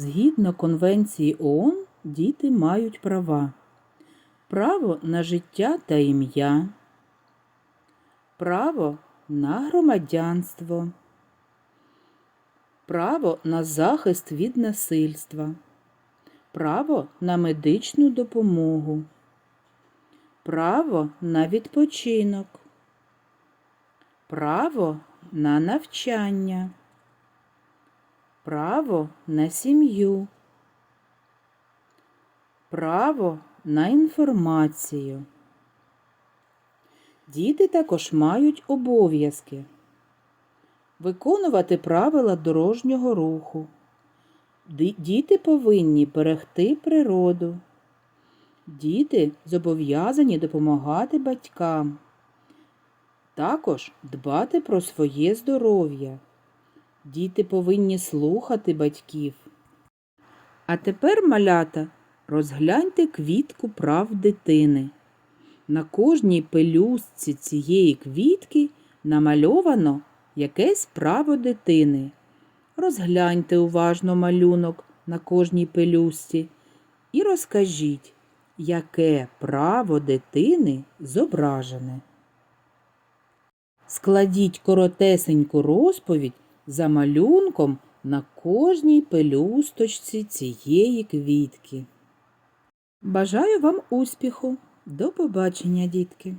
Згідно Конвенції ООН, діти мають права. Право на життя та ім'я, право на громадянство, право на захист від насильства, право на медичну допомогу, право на відпочинок, право на навчання, право на сім'ю, право на інформацію. Діти також мають обов'язки виконувати правила дорожнього руху. Діти повинні берегти природу. Діти зобов'язані допомагати батькам. Також дбати про своє здоров'я. Діти повинні слухати батьків. А тепер, малята, розгляньте квітку прав дитини. На кожній пелюстці цієї квітки намальовано якесь право дитини. Розгляньте уважно малюнок на кожній пелюстці і розкажіть, яке право дитини зображене. Складіть коротесеньку розповідь за малюнком на кожній пелюсточці цієї квітки. Бажаю вам успіху! До побачення, дітки!